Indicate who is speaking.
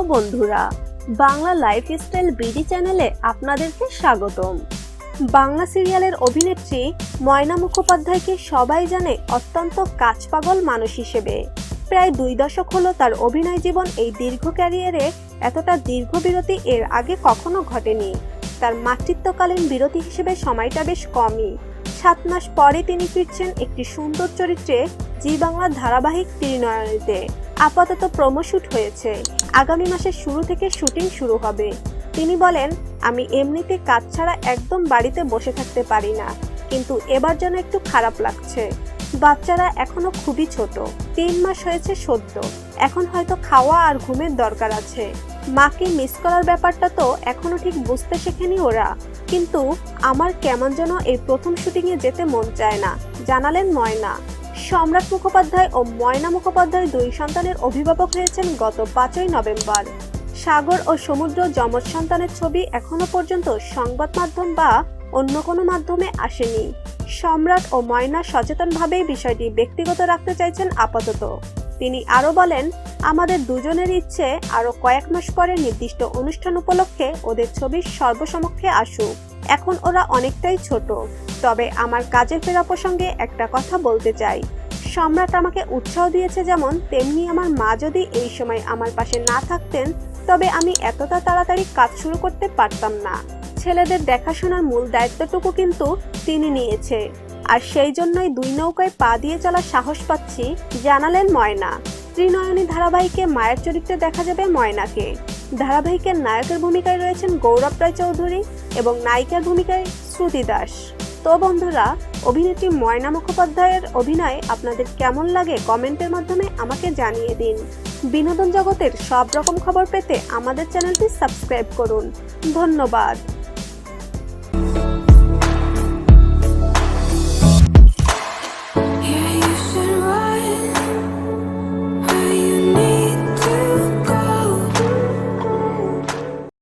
Speaker 1: বন্ধুরা, Bangla lifestyle BD চ্যানেলে আপনাদেরকে স্বাগতম। বাংলা সিরিয়ালের অভিনেত্রী ময়না মুখোপাধ্যায়কে সবাই জানে অত্যন্ত কাজপাগল মানুষ হিসেবে। প্রায় দুই দশক হলো তার অভিনয় জীবন এই দীর্ঘ ক্যারিয়ারে এতটা দীর্ঘ বিরতি এর আগে কখনো ঘটেনি। তার মাতৃত্বকালীন বিরতি হিসেবে সময়টা বেশ কমই। সাত মাস পরে তিনি ফিরছেন একটি সুন্দর চরিত্রে, জি বাংলা ধারাবাহিক ত্রিনয়নীতে। আপাতত প্রোমো শুট হয়েছে। আগামী মাসের শুরু থেকে শুটিং শুরু হবে। তিনি বলেন, আমি এমনিতে কাজ ছাড়া একদম বাড়িতে বসে থাকতে পারি না, কিন্তু এবার যেন একটু খারাপ লাগছে। বাচ্চারা এখনও খুবই ছোট, তিন মাস হয়েছে সদ্য। এখন হয়তো খাওয়া আর ঘুমের দরকার আছে। মাকে মিস করার ব্যাপারটা তো এখনও ঠিক বুঝতে শেখেনি ওরা। কিন্তু আমার কেমন যেন এই প্রথম শুটিংয়ে যেতে মন চায় না। জানালেন ময়না। সম্রাট মুখোপাধ্যায় ও ময়না মুখোপাধ্যায় দুই সন্তানের অভিভাবক হয়েছেন গত পাঁচই নভেম্বর। সাগর ও সমুদ্র যমজ সন্তানের ছবি এখনও পর্যন্ত সংবাদ মাধ্যম বা অন্য কোনো মাধ্যমে আসেনি। সম্রাট ও ময়না সচেতনভাবেই বিষয়টি ব্যক্তিগত রাখতে চাইছেন আপাতত। তিনি আরও বলেন, আমাদের দুজনের ইচ্ছে আরও কয়েক মাস পরে নির্দিষ্ট অনুষ্ঠান উপলক্ষে ওদের ছবি সর্বসমক্ষে আসুক। এখন ওরা অনেকটাই ছোট। তবে আমার কাজে ফেরা প্রসঙ্গে একটা কথা বলতে চাই। সম্রাট আমাকে উৎসাহ দিয়েছে যেমন তেমনি আমার মা যদি এই সময় আমার পাশে না থাকতেন, তবে আমি এতটা তাড়াতাড়ি কাজ শুরু করতে পারতাম না। ছেলেদের দেখাশোনার মূল দায়িত্বটুকু কিন্তু তিনি নিয়েছে। আর সেই জন্যই দুই নৌকায় পা দিয়ে চলার সাহস পাচ্ছি, জানালেন ময়না। ত্রিনয়নী ধারাবাহিকে মায়ের চরিত্রে দেখা যাবে ময়নাকে। ধারাবাহিকের নায়কের ভূমিকায় রয়েছেন গৌরব রায় চৌধুরী এবং নায়িকার ভূমিকায় শ্রুতি দাস। তো বন্ধুরা, অভিনেত্রী ময়না মুখোপাধ্যায়ের অভিনয় আপনাদের কেমন লাগে কমেন্টের মাধ্যমে আমাকে জানিয়ে দিন। বিনোদন জগতের সব রকম খবর পেতে আমাদের চ্যানেলটি সাবস্ক্রাইব করুন। ধন্যবাদ।